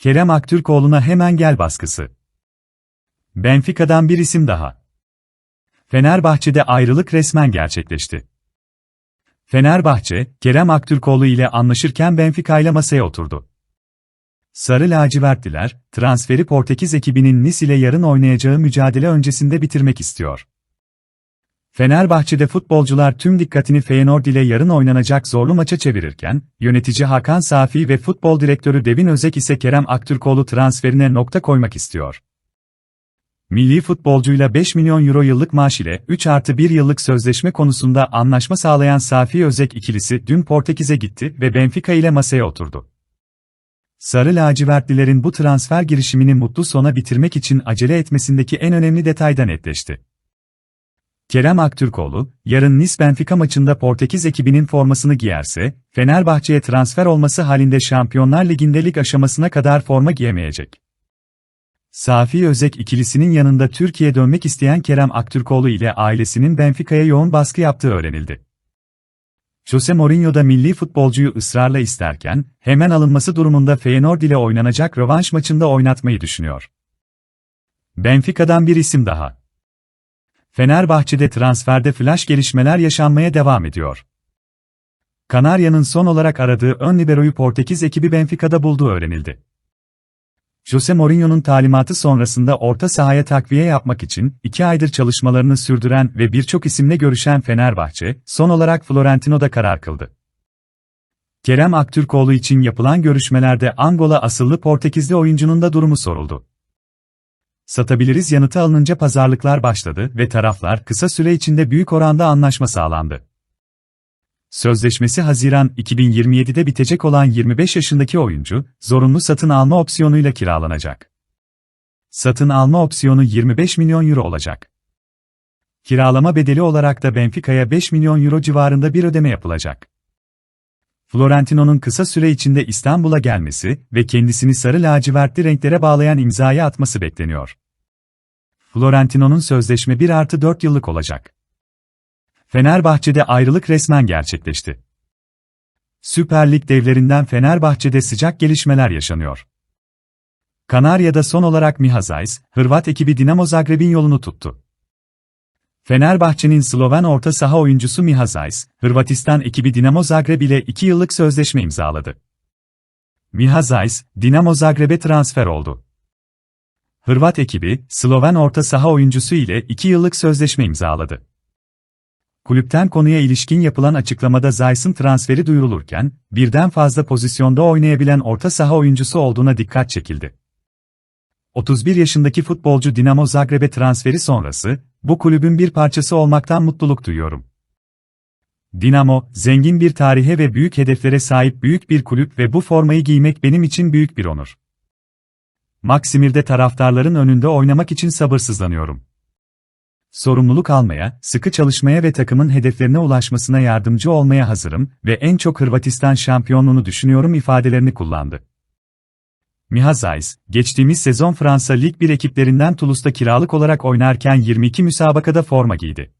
Kerem Aktürkoğlu'na hemen gel baskısı. Benfica'dan bir isim daha. Fenerbahçe'de ayrılık resmen gerçekleşti. Fenerbahçe, Kerem Aktürkoğlu ile anlaşırken Benfica ile masaya oturdu. Sarı lacivertliler, transferi Portekiz ekibinin Nice ile yarın oynayacağı mücadele öncesinde bitirmek istiyor. Fenerbahçe'de futbolcular tüm dikkatini Feyenoord ile yarın oynanacak zorlu maça çevirirken, yönetici Hakan Safi ve futbol direktörü Devin Özek ise Kerem Aktürkoğlu transferine nokta koymak istiyor. Milli futbolcuyla 5 milyon euro yıllık maaş ile 3 artı 1 yıllık sözleşme konusunda anlaşma sağlayan Safi Özek ikilisi dün Portekiz'e gitti ve Benfica ile masaya oturdu. Sarı lacivertlilerin bu transfer girişimini mutlu sona bitirmek için acele etmesindeki en önemli detaydan netleşti. Kerem Aktürkoğlu, yarın Nice-Benfica maçında Portekiz ekibinin formasını giyerse, Fenerbahçe'ye transfer olması halinde Şampiyonlar Ligi'nde lig aşamasına kadar forma giyemeyecek. Safi Özek ikilisinin yanında Türkiye'ye dönmek isteyen Kerem Aktürkoğlu ile ailesinin Benfica'ya yoğun baskı yaptığı öğrenildi. Jose Mourinho da milli futbolcuyu ısrarla isterken, hemen alınması durumunda Feyenoord ile oynanacak rövanş maçında oynatmayı düşünüyor. Benfica'dan bir isim daha. Fenerbahçe'de transferde flash gelişmeler yaşanmaya devam ediyor. Kanarya'nın son olarak aradığı ön liberoyu Portekiz ekibi Benfica'da bulduğu öğrenildi. Jose Mourinho'nun talimatı sonrasında orta sahaya takviye yapmak için iki aydır çalışmalarını sürdüren ve birçok isimle görüşen Fenerbahçe, son olarak Florentino'da karar kıldı. Kerem Aktürkoğlu için yapılan görüşmelerde Angola asıllı Portekizli oyuncunun da durumu soruldu. Satabiliriz yanıtı alınınca pazarlıklar başladı ve taraflar kısa süre içinde büyük oranda anlaşma sağlandı. Sözleşmesi Haziran 2027'de bitecek olan 25 yaşındaki oyuncu, zorunlu satın alma opsiyonuyla kiralanacak. Satın alma opsiyonu 25 milyon euro olacak. Kiralama bedeli olarak da Benfica'ya 5 milyon euro civarında bir ödeme yapılacak. Florentino'nun kısa süre içinde İstanbul'a gelmesi ve kendisini sarı lacivertli renklere bağlayan imzayı atması bekleniyor. Florentino'nun sözleşme 1 artı 4 yıllık olacak. Fenerbahçe'de ayrılık resmen gerçekleşti. Süper Lig devlerinden Fenerbahçe'de sıcak gelişmeler yaşanıyor. Kanarya'da son olarak Mihazais, Hırvat ekibi Dinamo Zagreb'in yolunu tuttu. Fenerbahçe'nin Sloven orta saha oyuncusu Mihazais, Hırvatistan ekibi Dinamo Zagreb ile 2 yıllık sözleşme imzaladı. Mihazais, Dinamo Zagreb'e transfer oldu. Hırvat ekibi, Sloven orta saha oyuncusu ile 2 yıllık sözleşme imzaladı. Kulüpten konuya ilişkin yapılan açıklamada Zays'ın transferi duyurulurken, birden fazla pozisyonda oynayabilen orta saha oyuncusu olduğuna dikkat çekildi. 31 yaşındaki futbolcu Dinamo Zagreb'e transferi sonrası, bu kulübün bir parçası olmaktan mutluluk duyuyorum. Dinamo, zengin bir tarihe ve büyük hedeflere sahip büyük bir kulüp ve bu formayı giymek benim için büyük bir onur. Maksimir'de taraftarların önünde oynamak için sabırsızlanıyorum. Sorumluluk almaya, sıkı çalışmaya ve takımın hedeflerine ulaşmasına yardımcı olmaya hazırım ve en çok Hırvatistan şampiyonluğunu düşünüyorum ifadelerini kullandı. Mihazais, geçtiğimiz sezon Fransa Lig 1 ekiplerinden Toulouse'da kiralık olarak oynarken 22 müsabakada forma giydi.